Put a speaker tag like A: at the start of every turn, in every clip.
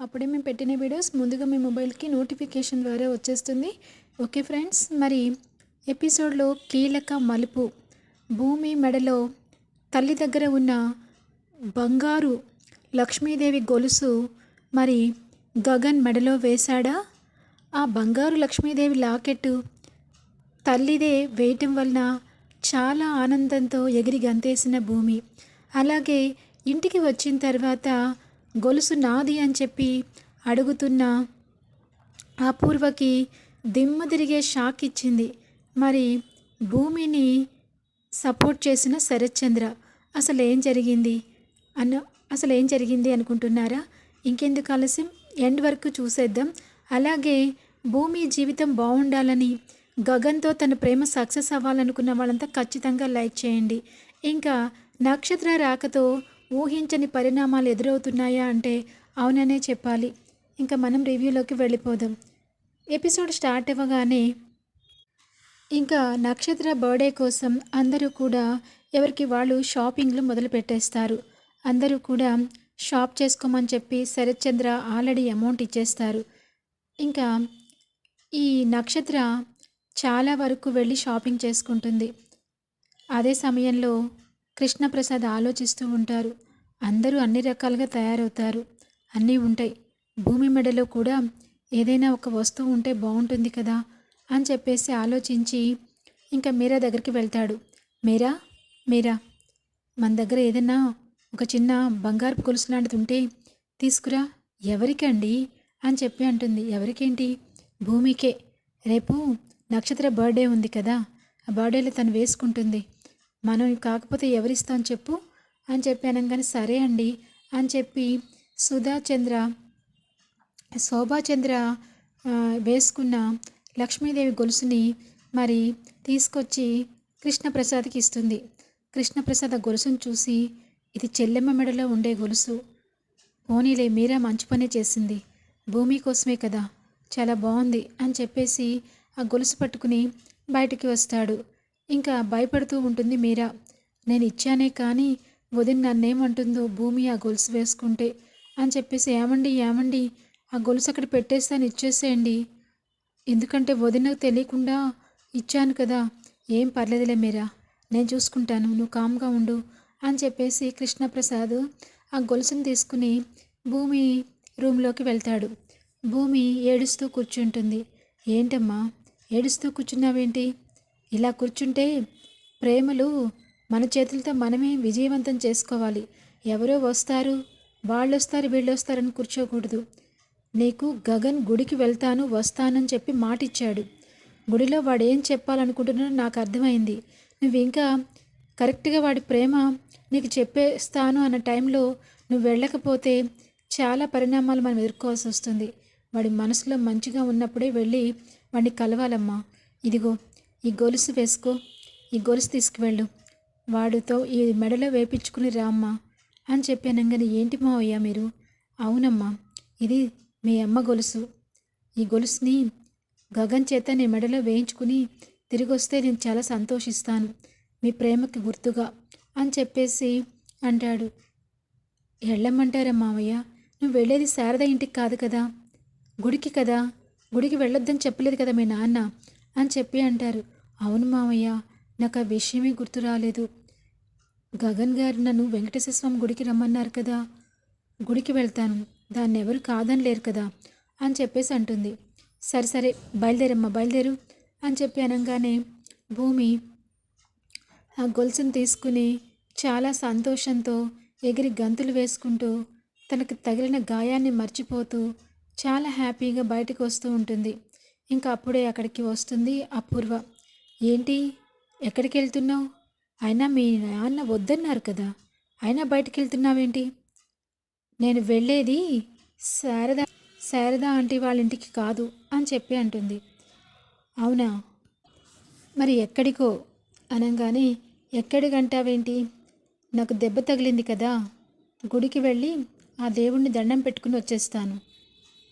A: అప్పుడే మేము పెట్టిన వీడియోస్ ముందుగా మీ మొబైల్కి నోటిఫికేషన్ ద్వారా వచ్చేస్తుంది. ఓకే ఫ్రెండ్స్ మరి ఎపిసోడ్లో కీలక మలుపు. భూమి మెడలో తల్లి దగ్గర ఉన్న బంగారు లక్ష్మీదేవి గొలుసు మరి గగన్ మెడలో వేశాడా? ఆ బంగారు లక్ష్మీదేవి లాకెట్టు తల్లిదే వేయటం వలన చాలా ఆనందంతో ఎగిరి గంతేసిన భూమి. అలాగే ఇంటికి వచ్చిన తర్వాత గొలుసు నాది అని చెప్పి అడుగుతున్న అపూర్వకి దిమ్మ తిరిగే షాక్ ఇచ్చింది. మరి భూమిని సపోర్ట్ చేసిన శరత్చంద్ర అసలు ఏం జరిగింది అన్న అసలు ఏం జరిగింది అనుకుంటున్నారా? ఇంకెందుకు ఆలస్యం? ఎండ్ వరకు చూసేద్దాం. అలాగే భూమి జీవితం బాగుండాలని గగన్తో తన ప్రేమ సక్సెస్ అవ్వాలనుకున్న వాళ్ళంతా ఖచ్చితంగా లైక్ చేయండి. ఇంకా నక్షత్ర రాకతో ఊహించని పరిణామాలు ఎదురవుతున్నాయా అంటే అవుననే చెప్పాలి. ఇంకా మనం రివ్యూలోకి వెళ్ళిపోదాం. ఎపిసోడ్ స్టార్ట్ అవ్వగానే ఇంకా నక్షత్ర బర్త్డే కోసం అందరూ కూడా ఎవరికి వాళ్ళు షాపింగ్లు మొదలు పెట్టేస్తారు. అందరూ కూడా షాప్ చేసుకోమని చెప్పి శరత్చంద్ర ఆల్రెడీ అమౌంట్ ఇచ్చేస్తారు. ఇంకా ఈ నక్షత్ర చాలా వరకు వెళ్ళి షాపింగ్ చేసుకుంటుంది. అదే సమయంలో కృష్ణప్రసాద్ ఆలోచిస్తూ ఉంటారు. అందరూ అన్ని రకాలుగా తయారవుతారు. అన్నీ ఉంటాయి. భూమి మెడలో కూడా ఏదైనా ఒక వస్తువు ఉంటే బాగుంటుంది కదా? అని చెప్పేసి ఆలోచించి ఇంకా మీరా దగ్గరికి వెళ్తాడు. మీరా? మీరా? మన దగ్గర ఏదైనా ఒక చిన్న బంగారు గొలుసు లాంటిది ఉంటే తీసుకురా. ఎవరికండి? అని చెప్పి అంటుంది. ఎవరికేంటి? భూమికే. రేపు నక్షత్ర బర్త్డే ఉంది కదా? ఆ బర్త్డేలో తను వేసుకుంటుంది. మనం కాకపోతే ఎవరిస్తాం చెప్పు? అని చెప్పి అనగానే సరే అండి అని చెప్పి సుధా చంద్ర శోభాచంద్ర వేసుకున్న లక్ష్మీదేవి గొలుసుని మరి తీసుకొచ్చి కృష్ణప్రసాద్కి ఇస్తుంది. కృష్ణప్రసాద్ గొలుసును చూసి ఇది చెల్లెమ్మ మెడలో ఉండే గొలుసు. పోనీలే మీరా మంచి పనే చేసింది. భూమి కోసమే కదా చాలా బాగుంది అని చెప్పేసి ఆ గొలుసు పట్టుకుని బయటికి వస్తాడు. ఇంకా భయపడుతూ ఉంటుంది మీరా. నేను ఇచ్చానే కానీ వదిన నన్నేమంటుందో భూమి ఆ గొలుసు వేసుకుంటే అని చెప్పేసి ఏమండి ఏమండి? ఆ గొలుసు అక్కడ పెట్టేస్తాను ఇచ్చేసేయండి. ఎందుకంటే వదినకు తెలియకుండా ఇచ్చాను కదా. ఏం పర్లేదులే మీరా. నేను చూసుకుంటాను నువ్వు కామ్గా ఉండు అని చెప్పేసి కృష్ణప్రసాద్ ఆ గొలుసును తీసుకుని భూమి రూమ్లోకి వెళ్తాడు. భూమి ఏడుస్తూ కూర్చుంటుంది. ఏంటమ్మా? ఏడుస్తూ కూర్చున్నావేంటి? ఇలా కూర్చుంటే ప్రేమలు మన చేతులతో మనమే విజయవంతం చేసుకోవాలి. ఎవరో వస్తారు వాళ్ళు వస్తారు వీళ్ళు వస్తారని కూర్చోకూడదు. నీకు గగన్ గుడికి వెళ్తాను వస్తానని చెప్పి మాటిచ్చాడు. గుడిలో వాడు ఏం చెప్పాలనుకుంటున్నాడో నాకు అర్థమైంది. నువ్వు ఇంకా కరెక్ట్గా వాడి ప్రేమ నీకు చెప్పేస్తాను అన్న టైంలో నువ్వు వెళ్ళకపోతే చాలా పరిణామాలు మనం ఎదుర్కోవాల్సి వస్తుంది వాడి మనసులో మంచిగా ఉన్నప్పుడే వెళ్ళి వాడిని కలవాలమ్మా. ఇదిగో ఈ గొలుసు వేసుకో ఈ గొలుసు తీసుకువెళ్ళు. వాడితో ఈ మెడలో వేపించుకుని రామ్మా అని చెప్పానంగానే ఏంటి మావయ్య మీరు? అవునమ్మా ఇది మీ అమ్మ గొలుసు. ఈ గొలుసుని గగన్ చేత నీ మెడలో వేయించుకుని తిరిగి వస్తే నేను చాలా సంతోషిస్తాను మీ ప్రేమకి గుర్తుగా అని చెప్పేసి అంటాడు. వెళ్ళమంటారా మావయ్య? నువ్వు వెళ్ళేది శారద ఇంటికి కాదు కదా? గుడికి కదా? గుడికి వెళ్ళొద్దని చెప్పలేదు కదా మీ నాన్న? అని చెప్పి అంటారు. అవును మావయ్య నాకు ఆ విషయమే గుర్తు రాలేదు. గగన్ గారు నన్ను వెంకటేశ్వర స్వామి గుడికి రమ్మన్నారు కదా. గుడికి వెళ్తాను. దాన్ని ఎవరు కాదని లేరు కదా అని చెప్పేసి అంటుంది. సరే సరే బయలుదేరమ్మా బయలుదేరు అని చెప్పి అనగానే భూమి ఆ గొలుసును తీసుకుని చాలా సంతోషంతో ఎగిరి గంతులు వేసుకుంటూ తనకు తగిలిన గాయాన్ని మర్చిపోతూ చాలా హ్యాపీగా బయటకు వస్తూ ఉంటుంది. ఇంకా అప్పుడే అక్కడికి వస్తుంది అపూర్వ. ఏంటి? ఎక్కడికి వెళ్తున్నావు? అయినా మీ నాన్న వద్దన్నారు కదా. అయినా బయటికి వెళ్తున్నావేంటి? నేను వెళ్ళేది శారద శారద ఆంటీ వాళ్ళ ఇంటికి కాదు అని చెప్పి అంటుంది. అవునా? మరి ఎక్కడికో? అనగానే ఎక్కడికంటావేంటి? నాకు దెబ్బ తగిలింది కదా. గుడికి వెళ్ళి ఆ దేవుణ్ణి దండం పెట్టుకుని వచ్చేస్తాను.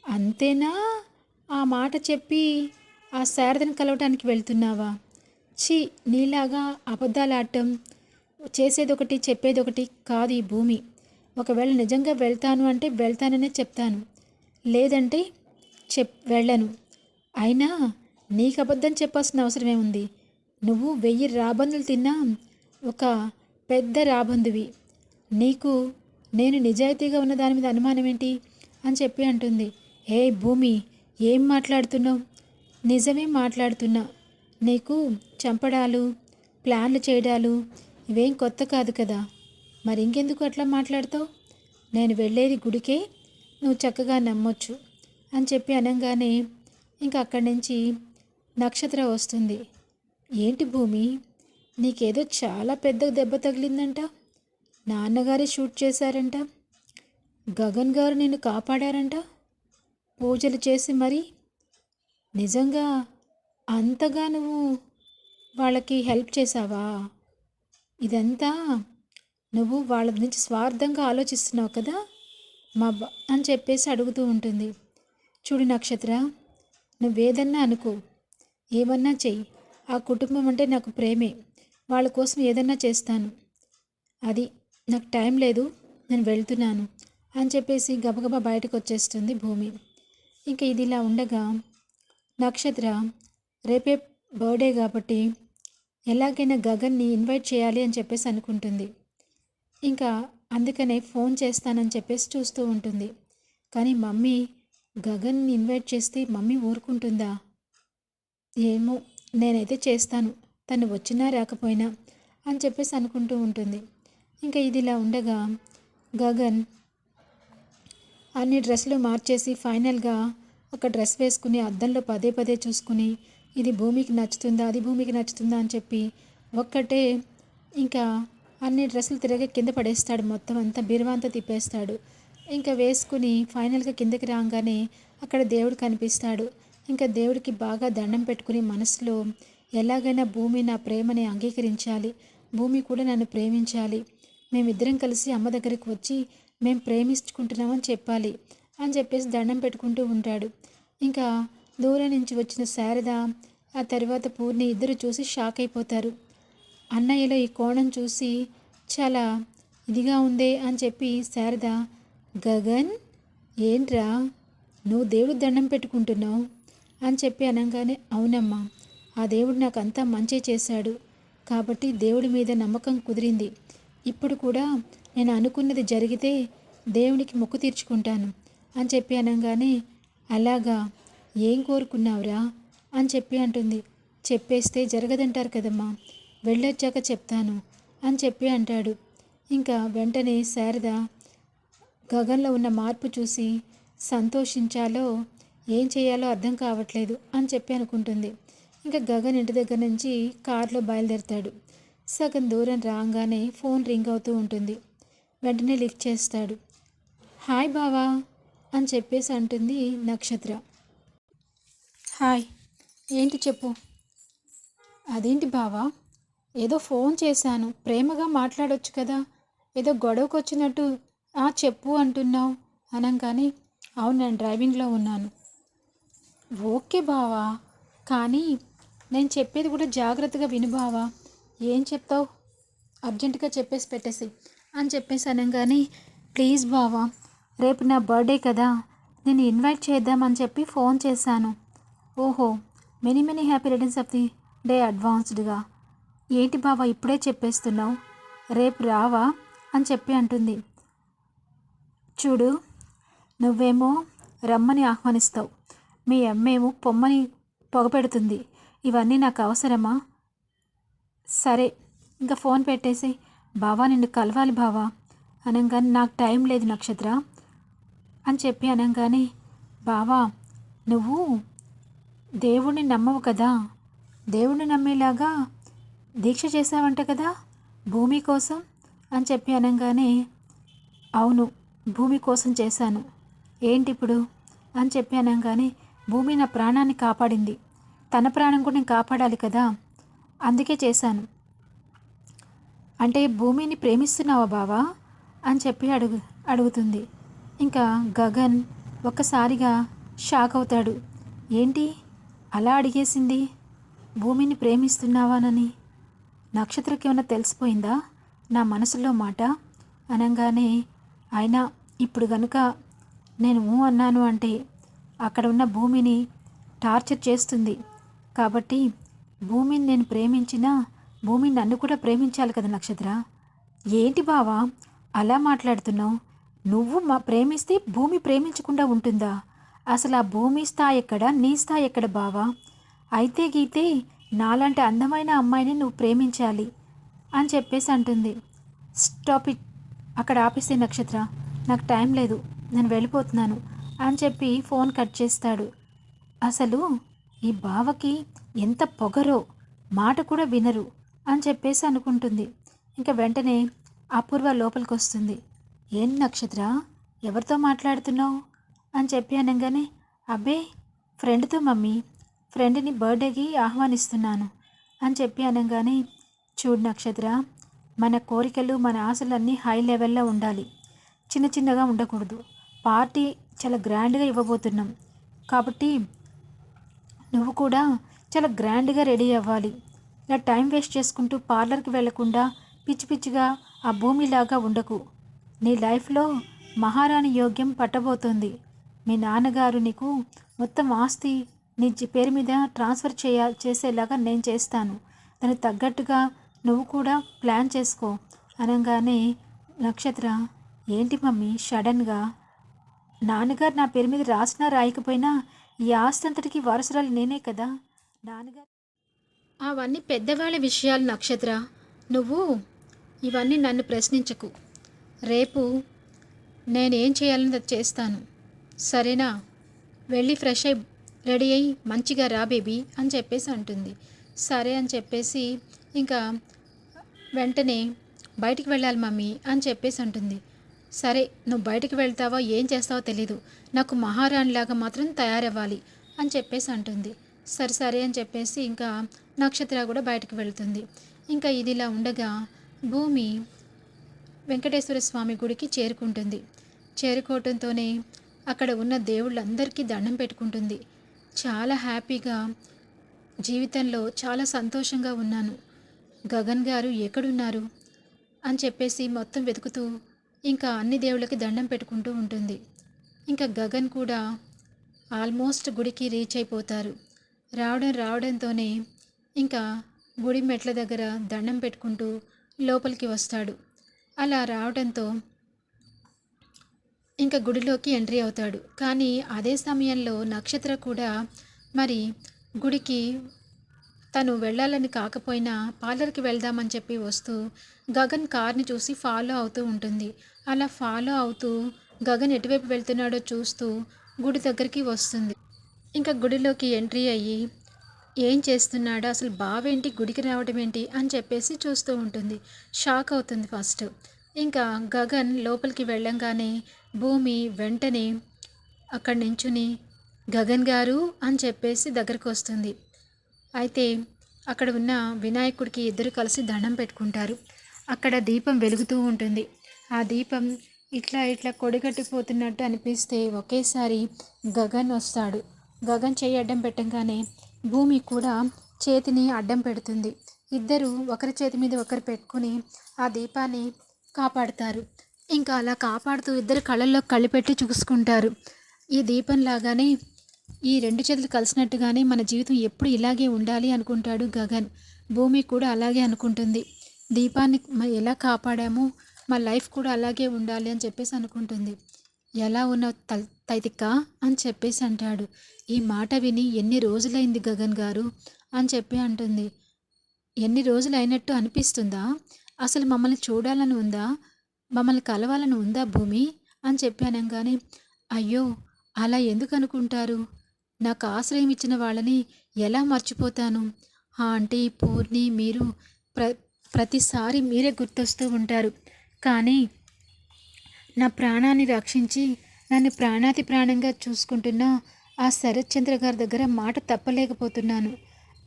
A: అంతేనా? ఆ మాట చెప్పి ఆ శారదను కలవటానికి వెళ్తున్నావా? ఛీ నీలాగా అబద్ధాలాడటం చేసేదొకటి చెప్పేదొకటి కాదు ఈ భూమి. ఒకవేళ నిజంగా వెళ్తాను అంటే వెళ్తాననే చెప్తాను. లేదంటే చెప్ వెళ్ళను. అయినా నీకు అబద్ధం చెప్పాల్సిన అవసరమే ఉంది. నువ్వు వెయ్యి రాబందులు తిన్నా ఒక పెద్ద రాబందువి. నీకు నేను నిజాయితీగా ఉన్న దాని మీద అనుమానం ఏంటి అని చెప్పి అంటుంది. ఏ భూమి ఏం మాట్లాడుతున్నావు? నిజమే మాట్లాడుతున్నా. నీకు చంపడాలు ప్లాన్లు చేయడాలు ఇవేం కొత్త కాదు కదా. మరి ఇంకెందుకు అట్లా మాట్లాడతావు? నేను వెళ్ళేది గుడికే నువ్వు చక్కగా నమ్మొచ్చు అని చెప్పి అనగానే ఇంకా అక్కడి నుంచి నక్షత్ర వస్తుంది. ఏంటి భూమి? నీకేదో చాలా పెద్ద దెబ్బ తగిలిందంట. నాన్నగారే షూట్ చేశారంట. గగన్ గారు నిన్ను కాపాడారంట. పూజలు చేసి మరి నిజంగా అంతగా నువ్వు వాళ్ళకి హెల్ప్ చేసావా ఇదంతా నువ్వు వాళ్ళ నుంచి స్వార్థంగా ఆలోచిస్తున్నావు కదా? మా బ అని చెప్పేసి అడుగుతూ ఉంటుంది. చూడు నక్షత్ర నువ్వేదన్నా అనుకో. ఏమన్నా చెయ్యి. ఆ కుటుంబం అంటే నాకు ప్రేమే. వాళ్ళ కోసం ఏదన్నా చేస్తాను. అది నాకు టైం లేదు. నేను వెళ్తున్నాను. అని చెప్పేసి గబగబా బయటకు వచ్చేస్తుంది భూమి. ఇంకా ఇది ఇలా ఉండగా నక్షత్ర రేపే బర్త్డే కాబట్టి ఎలాగైనా గగన్ని ఇన్వైట్ చేయాలి అని చెప్పేసి అనుకుంటుంది. ఇంకా అందుకనే ఫోన్ చేస్తానని చెప్పేసి చూస్తూ ఉంటుంది. కానీ మమ్మీ గగన్ని ఇన్వైట్ చేస్తే మమ్మీ ఊరుకుంటుందా? ఏమో నేనైతే చేస్తాను తను వచ్చినా రాకపోయినా అని చెప్పేసి అనుకుంటూ ఉంటుంది. ఇంకా ఇది ఇలా ఉండగా గగన్ అన్ని డ్రెస్సులు మార్చేసి ఫైనల్గా ఒక డ్రెస్ వేసుకుని అద్దంలో పదే పదే చూసుకుని ఇది భూమికి నచ్చుతుందా అది భూమికి నచ్చుతుందా అని చెప్పి ఒక్కటే ఇంకా అన్ని డ్రెస్సులు తిరగ కింద పడేస్తాడు మొత్తం అంతా బీరువాంతా తిప్పేస్తాడు. ఇంకా వేసుకుని ఫైనల్గా కిందకి రాగానే అక్కడ దేవుడు కనిపిస్తాడు. ఇంకా దేవుడికి బాగా దండం పెట్టుకుని మనసులో ఎలాగైనా భూమి నా ప్రేమని అంగీకరించాలి భూమి కూడా నన్ను ప్రేమించాలి మేమిద్దరం కలిసి అమ్మ దగ్గరికి వచ్చి మేము ప్రేమించుకుంటున్నామని చెప్పాలి అని చెప్పేసి దండం పెట్టుకుంటూ ఉంటాడు. ఇంకా దూరం నుంచి వచ్చిన శారద ఆ తర్వాత పూర్ణి ఇద్దరు చూసి షాక్ అయిపోతారు. అన్నయ్యలో ఈ కోణం చూసి చాలా ఇదిగా ఉందే అని చెప్పి శారద గగన్ ఏంట్రా? నువ్వు దేవుడు దండం పెట్టుకుంటున్నావు? అని చెప్పి అనగానే అవునమ్మా ఆ దేవుడు నాకు అంతా మంచి చేశాడు. కాబట్టి దేవుడి మీద నమ్మకం కుదిరింది. ఇప్పుడు కూడా నేను అనుకున్నది జరిగితే దేవునికి మొక్కు తీర్చుకుంటాను అని చెప్పి అనగానే అలాగా ఏం కోరుకున్నావురా? అని చెప్పి అంటుంది. చెప్పేస్తే జరగదంటారు కదమ్మా వెళ్ళొచ్చాక చెప్తాను అని చెప్పి అంటాడు. ఇంకా వెంటనే శారద గగన్లో ఉన్న మార్పు చూసి సంతోషించాలో ఏం చేయాలో అర్థం కావట్లేదు అని చెప్పి అనుకుంటుంది. ఇంకా గగన్ ఇంటి దగ్గర నుంచి కారులో బయలుదేరుతాడు. సగం దూరం రాగానే ఫోన్ రింగ్ అవుతూ ఉంటుంది. వెంటనే లిఫ్ట్ చేస్తాడు. హాయ్ బావా అని చెప్పేసి అంటుంది నక్షత్ర. హాయ్ ఏంటి చెప్పు? అదేంటి బావా? ఏదో ఫోన్ చేశాను. ప్రేమగా మాట్లాడొచ్చు కదా. ఏదో గొడవకు వచ్చినట్టు ఆ చెప్పు అంటున్నావు అనగానే అవును నేను డ్రైవింగ్లో ఉన్నాను. ఓకే బావా కానీ నేను చెప్పేది కూడా జాగ్రత్తగా విను బావా. ఏం చెప్తావు? అర్జెంటుగా చెప్పేసి పెట్టేసి. అని చెప్పేసి అనగానే ప్లీజ్ బావా రేపు నా బర్త్డే కదా నేను ఇన్వైట్ చేద్దామని చెప్పి ఫోన్ చేశాను. ఓహో many many happy returns of the day అడ్వాన్స్డ్గా ఏంటి బావా ఇప్పుడే చెప్పేస్తున్నావు? రేపు రావా? అని చెప్పి అంటుంది. చూడు నువ్వేమో రమ్మని ఆహ్వానిస్తావు. మీ అమ్మేమో పొమ్మని పొగపెడుతుంది ఇవన్నీ నాకు అవసరమా? సరే ఇంకా ఫోన్ పెట్టేసి బావా నిన్ను కలవాలి బావా. అనగానే నాకు టైం లేదు నక్షత్ర. అని చెప్పి అనగానే బావా నువ్వు దేవుణ్ణి నమ్మవు కదా. దేవుణ్ణి నమ్మేలాగా దీక్ష చేసావంట కదా భూమి కోసం అని చెప్పి అనగానే అవును భూమి కోసం చేశాను. ఏంటి ఇప్పుడు అని చెప్పి అనగానే భూమి నా ప్రాణాన్ని కాపాడింది. తన ప్రాణం కూడా నేను కాపాడాలి కదా. అందుకే చేశాను. అంటే భూమిని ప్రేమిస్తున్నావా బావా? అని చెప్పి అడుగు అడుగుతుంది. ఇంకా గగన్ ఒక్కసారిగా షాక్ అవుతాడు. ఏంటి? అలా అడిగేసింది? భూమిని ప్రేమిస్తున్నావానని? నక్షత్రకి ఏమైనా తెలిసిపోయిందా? నా మనసులో మాట? అనగానే అయినా ఇప్పుడు గనుక నేను ఊ అన్నాను అంటే అక్కడ ఉన్న భూమిని టార్చర్ చేస్తుంది. కాబట్టి భూమిని నేను ప్రేమించినా భూమిని నన్ను కూడా ప్రేమించాలి కదా నక్షత్ర? ఏంటి బావా? అలా మాట్లాడుతున్నావు. నువ్వు మా ప్రేమిస్తే భూమి ప్రేమించకుండా ఉంటుందా? అసలు ఆ భూమి స్థాయి ఎక్కడ? నీ స్థాయి ఎక్కడ బావా? అయితే గీతే నాలాంటి అందమైన అమ్మాయిని నువ్వు ప్రేమించాలి అని చెప్పేసి అంటుంది. Stop it. అక్కడ ఆపిస్తే నక్షత్ర. నాకు టైం లేదు. నేను వెళ్ళిపోతున్నాను అని చెప్పి ఫోన్ కట్ చేస్తాడు. అసలు ఈ బావకి ఎంత పొగరో మాట కూడా వినరు అని చెప్పేసి అనుకుంటుంది. ఇంకా వెంటనే అపూర్వ లోపలికి వస్తుంది ఏం నక్షత్ర? ఎవరితో మాట్లాడుతున్నావు? అని చెప్పి అనగానే అబ్బే ఫ్రెండ్తో మమ్మీ. ఫ్రెండ్ని బర్త్డేకి ఆహ్వానిస్తున్నాను. అని చెప్పి అనగానే చూడు నక్షత్ర మన కోరికలు మన ఆశలన్నీ హై లెవెల్లో ఉండాలి. చిన్న చిన్నగా ఉండకూడదు. పార్టీ చాలా గ్రాండ్గా ఇవ్వబోతున్నాం. కాబట్టి నువ్వు కూడా చాలా గ్రాండ్గా రెడీ అవ్వాలి. ఇలా టైం వేస్ట్ చేసుకుంటూ పార్లర్కి వెళ్ళకుండా పిచ్చి పిచ్చిగా ఆ భూమిలాగా ఉండకు. నీ లైఫ్లో మహారాణి యోగ్యం పట్టబోతోంది. మీ నాన్నగారు నీకు మొత్తం ఆస్తి నీ జి- పేరు మీద ట్రాన్స్ఫర్ చేయ చేసేలాగా నేను చేస్తాను. దానికి తగ్గట్టుగా నువ్వు కూడా ప్లాన్ చేసుకో. అనగానే నక్షత్ర ఏంటి మమ్మీ సడన్గా? నాన్నగారు నా పేరు మీద రాసినా రాయకపోయినా ఈ ఆస్తి అంతటికి వారసురాలు నేనే కదా? నాన్నగారు అవన్నీ పెద్దవాళ్ళ విషయాలు నక్షత్ర. నువ్వు ఇవన్నీ నన్ను ప్రశ్నించకు. రేపు నేనేం చేయాలని అది చేస్తాను. సరేనా? వెళ్ళి ఫ్రెష్ అయి రెడీ అయ్యి మంచిగా రా బేబీ అని చెప్పేసి అంటుంది. సరే అని చెప్పేసి ఇంకా వెంటనే బయటికి వెళ్ళాలి మమ్మీ అని చెప్పేసి అంటుంది. సరే నువ్వు బయటికి వెళ్తావో ఏం చేస్తావో తెలీదు. నాకు మహారాణిలాగా మాత్రం తయారవ్వాలి అని చెప్పేసి అంటుంది. సరే సరే అని చెప్పేసి ఇంకా నక్షత్ర కూడా బయటకు వెళ్తుంది. ఇంకా ఇదిలా ఉండగా భూమి వెంకటేశ్వర స్వామి గుడికి చేరుకుంటుంది. చేరుకోవటంతోనే అక్కడ ఉన్న దేవుళ్ళందరికీ దండం పెట్టుకుంటుంది. చాలా హ్యాపీగా జీవితంలో చాలా సంతోషంగా ఉన్నాను. గగన్ గారు ఎక్కడున్నారు? అని చెప్పేసి మొత్తం వెతుకుతూ ఇంకా అన్ని దేవుళ్ళకి దండం పెట్టుకుంటూ ఉంటుంది. ఇంకా గగన్ కూడా ఆల్మోస్ట్ గుడికి రీచ్ అయిపోతారు. రావడం రావడంతోనే ఇంకా గుడి మెట్ల దగ్గర దండం పెట్టుకుంటూ లోపలికి వస్తాడు. అలా రావడంతో ఇంకా గుడిలోకి ఎంట్రీ అవుతాడు. కానీ అదే సమయంలో నక్షత్ర కూడా మరి గుడికి తను వెళ్ళాలని కాకపోయినా పార్లర్కి వెళ్దామని చెప్పి వస్తూ గగన్ కార్ని చూసి ఫాలో అవుతూ ఉంటుంది. అలా ఫాలో అవుతూ గగన్ ఎటువైపు వెళ్తున్నాడో చూస్తూ గుడి దగ్గరికి వస్తుంది. ఇంకా గుడిలోకి ఎంట్రీ అయ్యి ఏం చేస్తున్నాడో అసలు బావేంటి గుడికి రావడం ఏంటి అని చెప్పేసి చూస్తూ ఉంటుంది. షాక్ అవుతుంది ఫస్ట్. ఇంకా గగన్ లోపలికి వెళ్ళంగానే భూమి వెంటనే అక్కడి నించుని గగన్ గారు అని చెప్పేసి దగ్గరకు వస్తుంది. అయితే అక్కడ ఉన్న వినాయకుడికి ఇద్దరు కలిసి దండం పెట్టుకుంటారు. అక్కడ దీపం వెలుగుతూ ఉంటుంది. ఆ దీపం ఇట్లా ఇట్లా కొడిగట్టిపోతున్నట్టు అనిపిస్తే ఒకేసారి గగన్ వస్తాడు. గగన్ చేయి అడ్డం పెట్టంగానే భూమి కూడా చేతిని అడ్డం పెడుతుంది. ఇద్దరు ఒకరి చేతి మీద ఒకరు పెట్టుకుని ఆ దీపాన్ని కాపాడుతారు. ఇంకా అలా కాపాడుతూ ఇద్దరు కళ్ళల్లో కళ్ళు పెట్టి చూసుకుంటారు. ఈ దీపం లాగానే ఈ రెండు చేతులు కలిసినట్టుగానే మన జీవితం ఎప్పుడు ఇలాగే ఉండాలి అనుకుంటాడు గగన్. భూమి కూడా అలాగే అనుకుంటుంది. దీపాన్ని ఎలా కాపాడామో మా లైఫ్ కూడా అలాగే ఉండాలి అని చెప్పేసి అనుకుంటుంది. ఎలా ఉన్న తల్ తైతిక్క? అని చెప్పేసి అంటాడు. ఈ మాట విని ఎన్ని రోజులైంది గగన్ గారు? అని చెప్పి అంటుంది. ఎన్ని రోజులు అయినట్టు అనిపిస్తుందా? అసలు మమ్మల్ని చూడాలని ఉందా? మమ్మల్ని కలవాలని ఉందా భూమి? అని చెప్పి అనగానే అయ్యో అలా ఎందుకు అనుకుంటారు? నాకు ఆశ్రయం ఇచ్చిన వాళ్ళని ఎలా మర్చిపోతాను? ఆంటీ పూర్ణి మీరు ప్ర ప్రతిసారి మీరే గుర్తొస్తూ ఉంటారు. కానీ నా ప్రాణాన్ని రక్షించి నన్ను ప్రాణాతి ప్రాణంగా చూసుకుంటున్న ఆ శరత్చంద్ర గారి దగ్గర మాట తప్పలేకపోతున్నాను.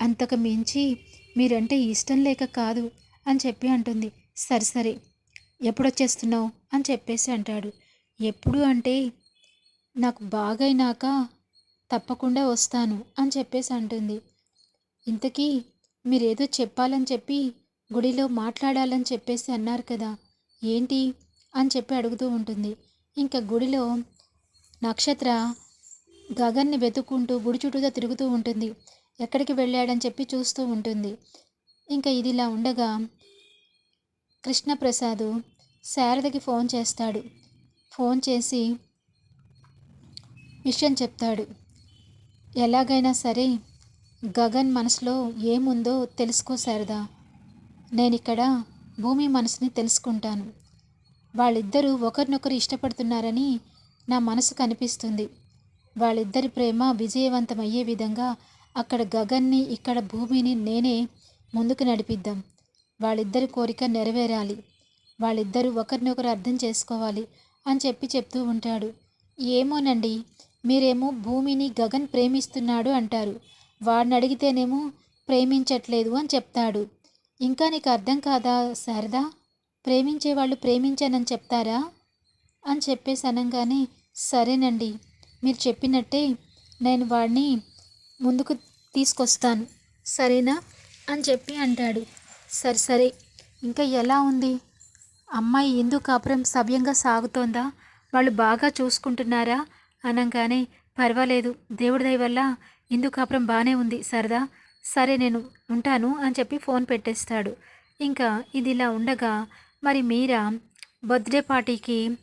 A: అంతకు మించి మీరంటే ఇష్టం లేక కాదు అని చెప్పి అంటుంది. సరే సరే ఎప్పుడొచ్చేస్తున్నావు? అని చెప్పేసి అంటాడు. ఎప్పుడు అంటే నాకు బాగైనాక తప్పకుండా వస్తాను అని చెప్పేసి అంటుంది. ఇంతకీ మీరేదో చెప్పాలని చెప్పి గుడిలో మాట్లాడాలని చెప్పేసి అన్నారు కదా ఏంటి అని చెప్పి అడుగుతూ ఉంటుంది. ఇంకా గుడిలో నక్షత్ర గగన్ని వెతుక్కుంటూ గుడి చుట్టూతో తిరుగుతూ ఉంటుంది. ఎక్కడికి వెళ్ళాడని చెప్పి చూస్తూ ఉంటుంది. ఇంకా ఇదిలా ఉండగా కృష్ణప్రసాద్ శారదకి ఫోన్ చేస్తాడు. ఫోన్ చేసి విషయం చెప్తాడు. ఎలాగైనా సరే గగన్ మనసులో ఏముందో తెలుసుకో శారదా. నేనిక్కడ భూమి మనసుని తెలుసుకుంటాను. వాళ్ళిద్దరూ ఒకరినొకరు ఇష్టపడుతున్నారని నా మనసు కనిపిస్తుంది. వాళ్ళిద్దరి ప్రేమ విజయవంతమయ్యే విధంగా అక్కడ గగన్ని ఇక్కడ భూమిని నేనే ముందుకు నడిపిద్దాం. వాళ్ళిద్దరి కోరిక నెరవేరాలి. వాళ్ళిద్దరూ ఒకరినొకరు అర్థం చేసుకోవాలి అని చెప్పి చెప్తూ ఉంటాడు. ఏమోనండి మీరేమో భూమిని గగన్ ప్రేమిస్తున్నాడు అంటారు. వాడిని అడిగితేనేమో ప్రేమించట్లేదు అని చెప్తాడు. ఇంకా నీకు అర్థం కాదా శారదా? ప్రేమించే వాళ్ళు ప్రేమించానని చెప్తారా? అని చెప్పేసి అనగానే సరేనండి మీరు చెప్పినట్టే నేను వాడిని ముందుకు తీసుకొస్తాను. సరేనా? అని చెప్పి అంటాడు. సరే సరే ఇంకా ఎలా ఉంది? అమ్మాయి ఇందు కాపురం సవ్యంగా సాగుతోందా? వాళ్ళు బాగా చూసుకుంటున్నారా? అనగానే పర్వాలేదు దేవుడి దయ వల్ల ఇందు కాపురం బాగానే ఉంది సరదా. సరే నేను ఉంటాను అని చెప్పి ఫోన్ పెట్టేస్తాడు. ఇంకా ఇది ఇలా ఉండగా మరి మీరా బర్త్డే పార్టీకి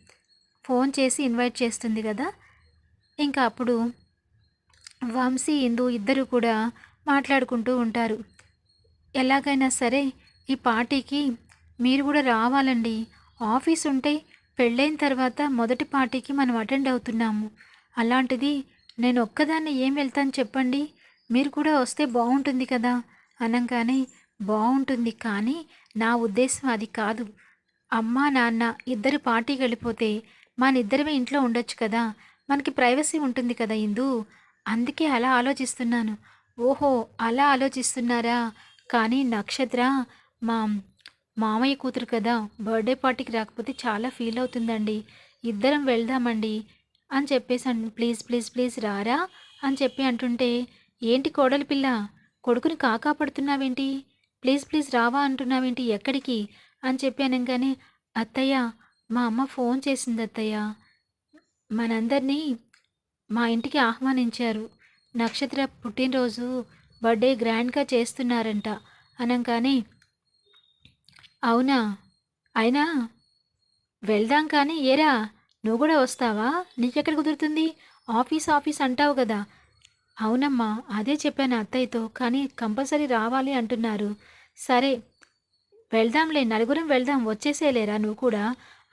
A: ఫోన్ చేసి ఇన్వైట్ చేస్తుంది కదా. ఇంకా అప్పుడు వంశీ ఇందు ఇద్దరు కూడా మాట్లాడుకుంటూ ఉంటారు. ఎలాగైనా సరే ఈ పార్టీకి మీరు కూడా రావాలండి. ఆఫీస్ ఉంటే పెళ్ళైన తర్వాత మొదటి పార్టీకి మనం అటెండ్ అవుతున్నాము. అలాంటిది నేను ఒక్కదాన్ని ఏం వెళ్తాను చెప్పండి? మీరు కూడా వస్తే బాగుంటుంది కదా? అనగానే బాగుంటుంది కానీ నా ఉద్దేశం అది కాదు. అమ్మ నాన్న ఇద్దరు పార్టీకి వెళ్ళిపోతే మన ఇద్దరమే ఇంట్లో ఉండొచ్చు కదా? మనకి ప్రైవసీ ఉంటుంది కదా ఇందు? అందుకే అలా ఆలోచిస్తున్నాను. ఓహో అలా ఆలోచిస్తున్నారా? కానీ నక్షత్ర మా మామయ్య కూతురు కదా బర్త్డే పార్టీకి రాకపోతే చాలా ఫీల్ అవుతుందండి ఇద్దరం వెళ్దామండి. అని చెప్పేసి అన్ ప్లీజ్ ప్లీజ్ ప్లీజ్ రారా అని చెప్పి అంటుంటే ఏంటి కోడలి పిల్ల? కొడుకుని కాకాపడుతున్నావేంటి ప్లీజ్ ప్లీజ్ రావా అంటున్నావేంటి? ఎక్కడికి? అని చెప్పి అనగానే అత్తయ్య మా అమ్మ ఫోన్ చేసింది అత్తయ్య. మనందరినీ మా ఇంటికి ఆహ్వానించారు. నక్షత్ర పుట్టినరోజు బర్త్డే గ్రాండ్గా చేస్తున్నారంట అనగానే అవునా? అయినా? వెళ్దాం కానీ ఏరా? నువ్వు కూడా వస్తావా? నీకెక్కడ కుదురుతుంది? ఆఫీస్ ఆఫీస్ అంటావు కదా. అవునమ్మా అదే చెప్పాను అత్తయ్యతో కానీ కంపల్సరీ రావాలి అంటున్నారు. సరే వెళ్దాంలే నలుగురం వెళ్దాం వచ్చేసేలేరా నువ్వు కూడా?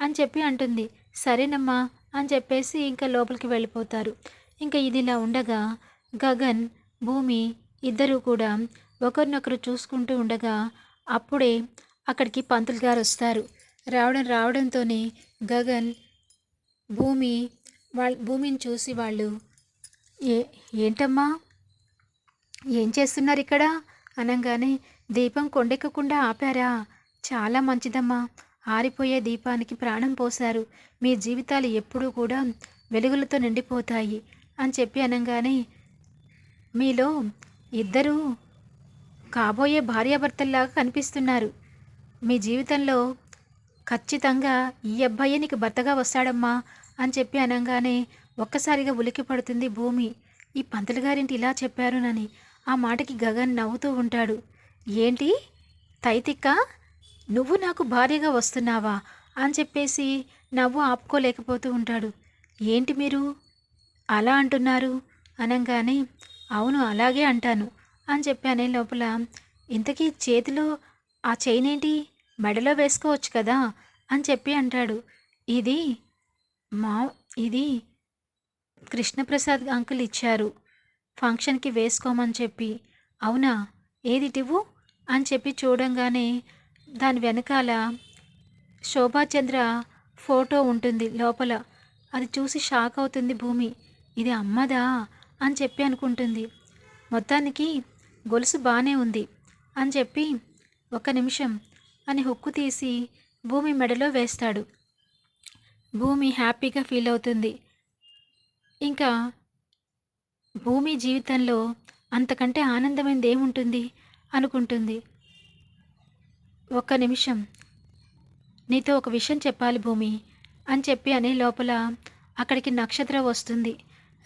A: అని చెప్పి అంటుంది. సరేనమ్మా అని చెప్పేసి ఇంకా లోపలికి వెళ్ళిపోతారు. ఇంకా ఇదిలా ఉండగా గగన్ భూమి ఇద్దరూ కూడా ఒకరినొకరు చూసుకుంటూ ఉండగా అప్పుడే అక్కడికి పంతులు గారు వస్తారు. రావడం రావడంతోనే గగన్ భూమి వాళ్ళ భూమిని చూసి వాళ్ళు ఏ ఏంటమ్మా? ఏం చేస్తున్నారు ఇక్కడ? అనగానే దీపం కొండెక్కకుండా ఆపారా? చాలా మంచిదమ్మా. ఆరిపోయే దీపానికి ప్రాణం పోశారు. మీ జీవితాలు ఎప్పుడూ కూడా వెలుగులతో నిండిపోతాయి అని చెప్పి అనగానే మీలో ఇద్దరూ కాబోయే భార్యాభర్తల్లాగా కనిపిస్తున్నారు. మీ జీవితంలో ఖచ్చితంగా ఈ అబ్బాయే నీకు భర్తగా వస్తాడమ్మా అని చెప్పి అనగానే ఒక్కసారిగా ఉలికి పడుతుంది భూమి. ఈ పంతులు గారింటి ఇలా చెప్పారునని ఆ మాటకి గగన్ నవ్వుతూ ఉంటాడు. ఏంటి? తైతిక్క నువ్వు నాకు భార్యగా వస్తున్నావా? అని చెప్పేసి నవ్వు ఆపుకోలేకపోతూ ఉంటాడు. ఏంటి మీరు? అలా అంటున్నారు? అనగానే అవును అలాగే అంటాను అని చెప్పానే లోపల ఇంతకీ చేతిలో ఆ చైన్ ఏంటి మెడలో వేసుకోవచ్చు కదా అని చెప్పి అంటాడు. ఇది మా ఇది కృష్ణప్రసాద్ అంకుల్ ఇచ్చారు. ఫంక్షన్కి వేసుకోమని చెప్పి. అవునా? ఏది టివ్వు? అని చెప్పి చూడంగానే దాని వెనకాల శోభాచంద్ర ఫోటో ఉంటుంది లోపల. అది చూసి షాక్ అవుతుంది భూమి. ఇది అమ్మదా? అని చెప్పి అనుకుంటుంది. మొత్తానికి గొలుసు బాగానే ఉంది అని చెప్పి ఒక నిమిషం అని హుక్కు తీసి భూమి మెడలో వేస్తాడు. భూమి హ్యాపీగా ఫీల్ అవుతుంది. ఇంకా భూమి జీవితంలో అంతకంటే ఆనందమైనది ఏముంటుంది? అనుకుంటుంది. ఒక్క నిమిషం. నీతో ఒక విషయం చెప్పాలి భూమి అని చెప్పి అనే లోపల అక్కడికి నక్షత్ర వస్తుంది.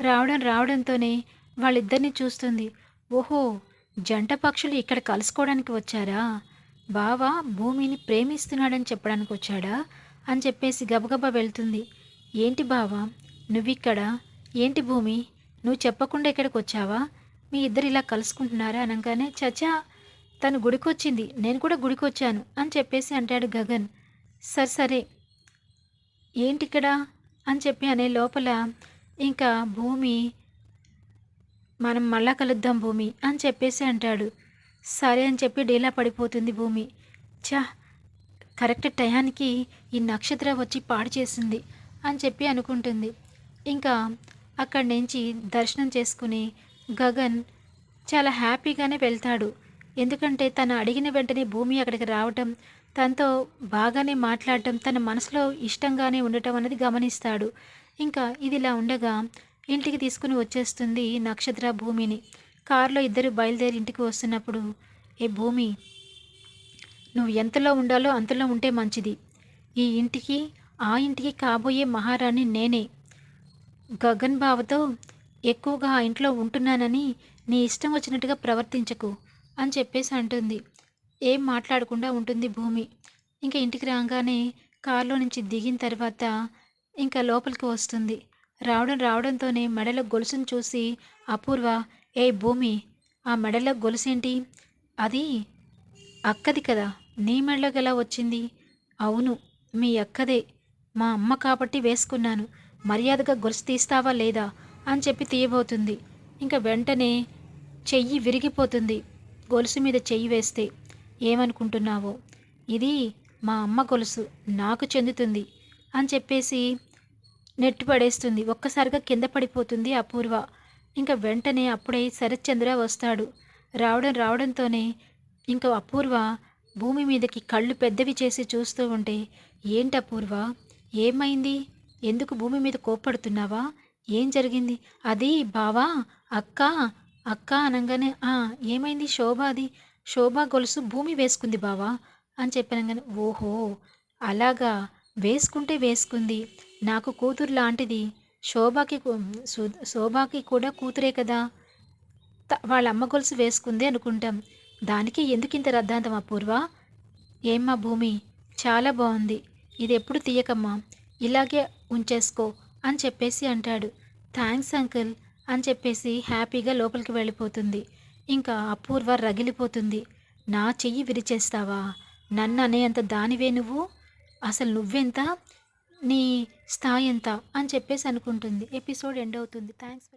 A: రావడం రావడంతోనే వాళ్ళిద్దరిని చూస్తుంది. ఓహో జంట పక్షులు ఇక్కడ కలుసుకోవడానికి వచ్చారా? బావ భూమిని ప్రేమిస్తున్నాడని చెప్పడానికి వచ్చాడా అని చెప్పేసి గబగబా వెళ్తుంది. ఏంటి బావా నువ్విక్కడ? ఏంటి భూమి? నువ్వు చెప్పకుండా ఇక్కడికి వచ్చావా మీ ఇద్దరు ఇలా కలుసుకుంటున్నారా అనగానే చచా తను గుడికొచ్చింది నేను కూడా గుడికొచ్చాను అని చెప్పేసి అంటాడు గగన్. సరే సరే. ఏంటిక్కడ? అని చెప్పి అనే లోపల ఇంకా భూమి మనం మళ్ళా కలుద్దాం భూమి అని చెప్పేసి అంటాడు. సరే అని చెప్పి డీలా పడిపోతుంది భూమి. చా కరెక్ట్ టయానికి ఈ నక్షత్రం వచ్చి పాడు చేసింది అని చెప్పి అనుకుంటుంది. ఇంకా అక్కడి నుంచి దర్శనం చేసుకుని గగన్ చాలా హ్యాపీగానే వెళ్తాడు. ఎందుకంటే తను అడిగిన వెంటనే భూమి అక్కడికి రావటం తనతో బాగానే మాట్లాడటం తన మనసులో ఇష్టంగానే ఉండటం అనేది గమనిస్తాడు. ఇంకా ఇది ఇలా ఉండగా ఇంటికి తీసుకుని వచ్చేస్తుంది నక్షత్ర భూమిని. కారులో ఇద్దరు బయలుదేరి ఇంటికి వస్తున్నప్పుడు ఏ భూమి నువ్వు ఎంతలో ఉండాలో అంతలో ఉంటే మంచిది. ఈ ఇంటికి ఆ ఇంటికి కాబోయే మహారాణి నేనే. గగన్ బావతో ఎక్కువగా ఆ ఇంట్లో ఉంటున్నానని నీ ఇష్టం వచ్చినట్టుగా ప్రవర్తించకు అని చెప్పేసి అంటుంది. ఏం మాట్లాడకుండా ఉంటుంది భూమి. ఇంకా ఇంటికి రాగానే కారులో నుంచి దిగిన తర్వాత ఇంకా లోపలికి వస్తుంది. రావడం రావడంతోనే మెడలో గొలుసును చూసి అపూర్వ ఏ భూమి ఆ మెడలో గొలుసేంటి? అది అక్కది కదా. నీ మెడలోకి ఎలా వచ్చింది? అవును మీ అక్కదే. మా అమ్మ కాబట్టి వేసుకున్నాను. మర్యాదగా గొలుసు తీస్తావా లేదా? అని చెప్పి తీయబోతుంది. ఇంకా వెంటనే చెయ్యి విరిగిపోతుంది గొలుసు మీద చెయ్యి వేస్తే. ఏమనుకుంటున్నావో? ఇది మా అమ్మ గొలుసు నాకు చెందుతుంది అని చెప్పేసి నెట్టు పడేస్తుంది ఒక్కసారిగా కింద పడిపోతుంది అపూర్వ. ఇంకా వెంటనే అప్పుడే శరత్చంద్ర వస్తాడు. రావడం రావడంతోనే ఇంకా అపూర్వ భూమి మీదకి కళ్ళు పెద్దవి చేసి చూస్తూ ఉంటే ఏంటి అపూర్వ? ఏమైంది? ఎందుకు భూమి మీద కోప్పడుతున్నావా? ఏం జరిగింది? అది బావా? అక్క? అక్క అనగానే "ఆ, ఏమైంది? శోభ అది? శోభ గొలుసు భూమి వేసుకుంది బావా? అని చెప్పనగానే ఓహో అలాగా? వేసుకుంటే వేసుకుంది. నాకు కూతురు లాంటిది. శోభకి శోభాకి శోభకి కూడా కూతురే కదా. వాళ్ళ అమ్మ గొలుసు వేసుకుంది అనుకుంటాం. దానికి ఎందుకు ఇంత రద్దాంతం అపూర్వ? ఏమ్మా భూమి చాలా బాగుంది ఇది ఎప్పుడు తీయకమ్మా? ఇలాగే ఉంచేసుకో అని చెప్పేసి అంటాడు. థ్యాంక్స్ అంకుల్ అని చెప్పేసి హ్యాపీగా లోపలికి వెళ్ళిపోతుంది. ఇంకా అపూర్వ రగిలిపోతుంది. నా చెయ్యి విరిచేస్తావా? నన్ను అనేంత దానివే నువ్వు? అసలు నువ్వెంత? నీ స్థాయి ఎంత అని చెప్పేసి అనుకుంటుంది. ఎపిసోడ్ ఎండ్ అవుతుంది. థ్యాంక్స్